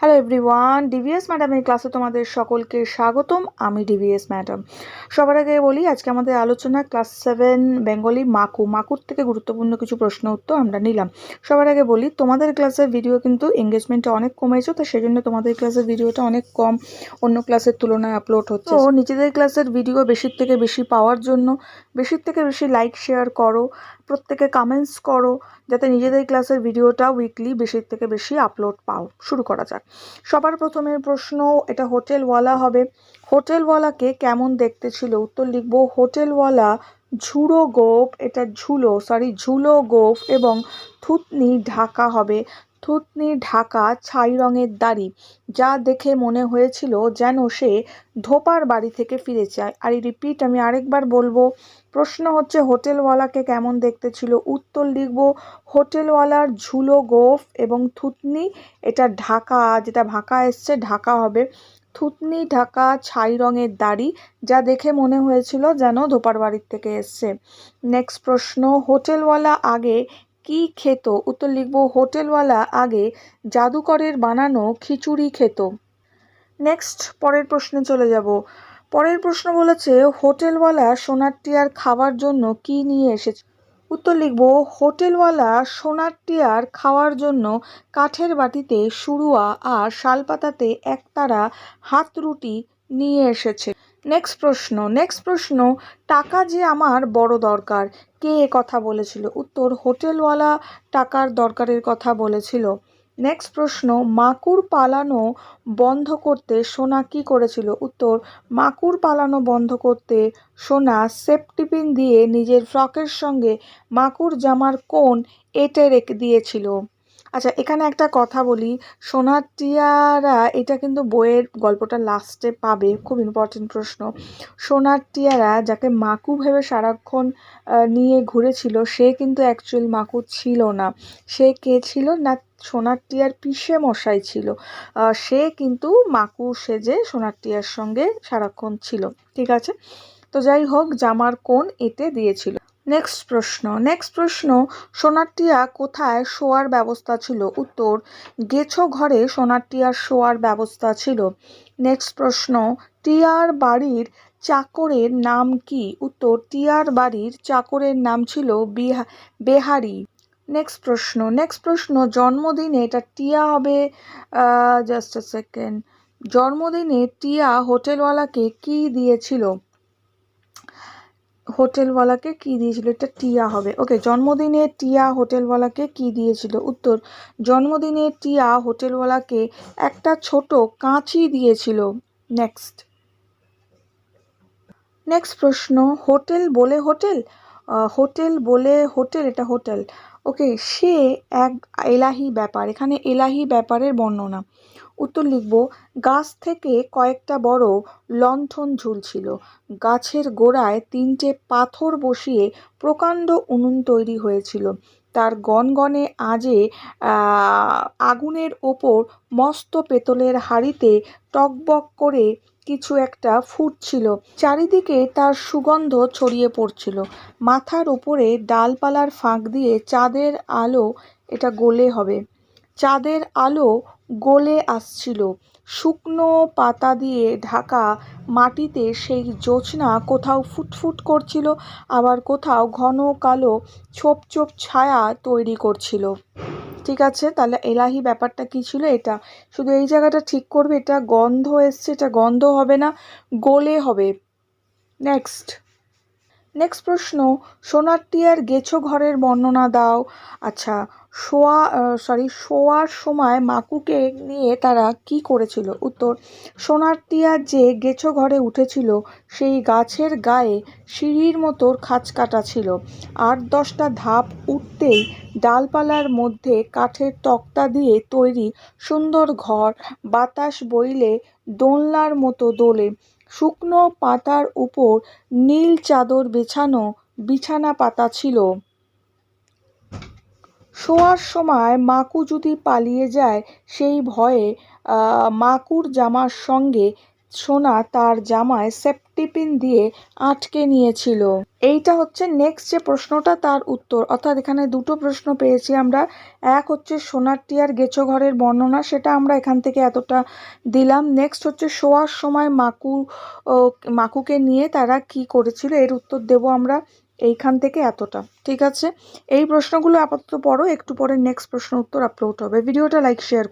Hello everyone DVS ম্যাডামের ক্লাসে তোমাদের সকলকে স্বাগতম আমি ডিভিএস ম্যাডাম সবার আগে বলি আজকে আমাদের আলোচনা ক্লাস সেভেন বেঙ্গলি মাকু মাকুর থেকে গুরুত্বপূর্ণ কিছু প্রশ্ন উত্তর আমরা নিলাম। সবার আগে বলি তোমাদের ক্লাসের ভিডিও কিন্তু এঙ্গেজমেন্টটা অনেক কমেছে তো সেই জন্য তোমাদের ক্লাসের ভিডিওটা অনেক কম। অন্য ক্লাসের তুলনায় আপলোড হচ্ছে। তো নিজেদের ক্লাসের ভিডিও বেশির থেকে বেশি পাওয়ার জন্য বেশির থেকে বেশি লাইক শেয়ার করো প্রত্যেকে কমেন্টস করো যাতে নিজেদের ক্লাসের ভিডিওটা উইকলি বেশির থেকে বেশি আপলোড পাও। শুরু করা যাক। সবার প্রথমে প্রশ্ন, এটা হোটেলওয়ালা হবে। হোটেলওয়ালাকে কেমন দেখতে ছিল? উত্তর লিখব, হোটেলওয়ালা ঝুড়ো গোপ এটা ঝুলো সরি ঝুলো গোপ এবং থুতনি ঢাকা হবে। থুতনি ঢাকা ছাই রঙের দাড়ি, যা দেখে মনে হয়েছিল যেন সে ধোপার বাড়ি থেকে ফিরেছে আর এই রিপিট আমি আরেকবার বলব, প্রশ্ন হচ্ছে হোটেলওয়ালাকে কেমন দেখতে ছিল? উত্তর লিখব, হোটেলওয়ালার ঝুলো গোফ এবং থুতনি, এটা ঢাকা, যেটা ভাকা এসছে, ঢাকা হবে। থুতনি ঢাকা ছাই রঙের দাড়ি, যা দেখে মনে হয়েছিল যেন ধোপার বাড়ির থেকে এসছে। নেক্সট প্রশ্ন, হোটেলওয়ালা আগে কি খেত? উত্তর লিখব, হোটেলওয়ালা আগে জাদুকরের বানানো খিচুড়ি খেত। নেক্সট পরের প্রশ্নে চলে যাব। পরের প্রশ্ন বলেছে, হোটেলওয়ালা সোনার টিয়ার খাওয়ার জন্য কি নিয়ে এসেছে? উত্তর লিখব, হোটেলওয়ালা সোনার টিয়ার খাওয়ার জন্য কাঠের বাটিতে সুরুয়া আর শালপাতাতে একতারা হাত রুটি নিয়ে এসেছে। নেক্সট প্রশ্ন নেক্সট প্রশ্ন, টাকা যে আমার বড় দরকার। কে এ কথা বলেছিল? উত্তর, হোটেলওয়ালা টাকার দরকারের কথা বলেছিল। নেক্সট প্রশ্ন, মাকুর পালানো বন্ধ করতে সোনা কি করেছিল? উত্তর, মাকুর পালানো বন্ধ করতে সোনা সেপটিপিন দিয়ে নিজের ফ্রকের সঙ্গে মাকুর জামার কোণ এঁটে রেখে দিয়েছিল। আচ্ছা এখানে একটা কথা বলি। সোনার টিয়ারা এটা কিন্তু বইয়ের গল্পটা লাস্টে পাবে, খুব ইম্পর্টেন্ট প্রশ্ন। সোনার টিয়ারা যাকে মাকু ভেবে সারাক্ষণ নিয়ে ঘুরেছিল, সে কিন্তু অ্যাকচুয়াল মাকু ছিল না। সে কে ছিল না? সোনার টিয়ার পিসে মশাই ছিল। সে কিন্তু মাকু সেজে সোনার টিয়ার সঙ্গে সারাক্ষণ ছিল। ঠিক আছে? তো যাই হোক, জামার কোন এতে দিয়েছিল। নেক্সট প্রশ্ন নেক্সট প্রশ্ন, সোনার টিয়া কোথায় শোয়ার ব্যবস্থা ছিল? উত্তর, গেছো ঘরে সোনার টিয়ার শোয়ার ব্যবস্থা ছিল। নেক্সট প্রশ্ন, টিয়ার বাড়ির চাকরের নাম কি? উত্তর, টিয়ার বাড়ির চাকরের নাম ছিল বিহা, বেহারি। নেক্সট প্রশ্ন নেক্সট প্রশ্ন, জন্মদিনে এটা টিয়া হবে জাস্ট সেকেন্ড জন্মদিনে টিয়া হোটেলওয়ালাকে কি দিয়েছিল? হোটেলওয়ালাকে কি দিয়েছিল? এটা টিয়া হবে। ওকে, জন্মদিনে টিয়া হোটেলওয়ালাকে কি দিয়েছিল? উত্তর, জন্মদিনে টিয়া হোটেলওয়ালাকে একটা ছোট কাঁচি দিয়েছিল। নেক্সট। নেক্সট প্রশ্ন, হোটেল বলে হোটেল? হোটেল বলে হোটেল, এটা হোটেল। ওকে, সে এক এলাহি ব্যাপার, এখানে এলাহি ব্যাপারের বর্ণনা। উত্তর লিখব গাছ থেকে কয়েকটা বড় লণ্ঠন ঝুলছিল। গাছের গোড়ায় তিনটে পাথর বসিয়ে প্রকাণ্ড উনুন তৈরি হয়েছিল। তার গনগনে আজে আগুনের ওপর মস্ত পেতলের হাঁড়িতে টকবক করে কিছু একটা ফুটছিল। চারিদিকে তার সুগন্ধ ছড়িয়ে পড়ছিল। মাথার উপরে ডালপালার ফাঁক দিয়ে চাঁদের আলো, এটা গলে হবে, চাঁদের আলো গলে আসছিল। শুকনো পাতা দিয়ে ঢাকা মাটিতে সেই জোছনা কোথাও ফুটফুট করছিল, আবার কোথাও ঘন কালো ছোপ ছোপ ছায়া তৈরি করছিল। ঠিক আছে, তাহলে এলাহি ব্যাপারটা কী ছিল এটা? শুধু এই জায়গাটা ঠিক করবে, এটা গন্ধ এসছে, এটা গন্ধ হবে না, গোলে হবে। নেক্সট। নেক্সট প্রশ্ন সোনার টিয়ার গেছো ঘরের বর্ণনা দাও। আচ্ছা শোয়া সরি শোয়ার সময় মাকুকে নিয়ে তারা কি করেছিল? উত্তর, সোনার টিয়ার যে গেছো ঘরে উঠেছিল, সেই গাছের গায়ে সিঁড়ির মতো খাঁচ কাটা ছিল। আট দশটা ধাপ উঠতেই ডালপালার মধ্যে কাঠের তক্তা দিয়ে তৈরি সুন্দর ঘর, বাতাস বইলে দোলনার মতো দোলে, শুকনো পাতার উপর নীল চাদর বেছানো বিছানা পাতা ছিল। শোয়ার সময় মাকু যদি পালিয়ে যায়, সেই ভয়ে মাকুর জামার সঙ্গে সোনা তার জামায় সেফটিপিন দিয়ে আটকে নিয়েছিল। এইটা হচ্ছে নেক্সট যে প্রশ্নটা, তার উত্তর। অর্থাৎ এখানে দুটো প্রশ্ন পেয়েছি আমরা। এক হচ্ছে সোনার টিয়ার গেছো ঘরের বর্ণনা, সেটা আমরা এখান থেকে এতটা দিলাম। নেক্সট হচ্ছে শোয়ার সময় মাকু মাকুকে নিয়ে তারা কি করেছিল, এর উত্তর দেব আমরা। এইখান থেকে এতটা, ঠিক আছে? এই প্রশ্নগুলো আপাতত পড়ো, একটু পরে নেক্সট প্রশ্ন উত্তর আপলোড হবে। ভিডিওটা লাইক শেয়ার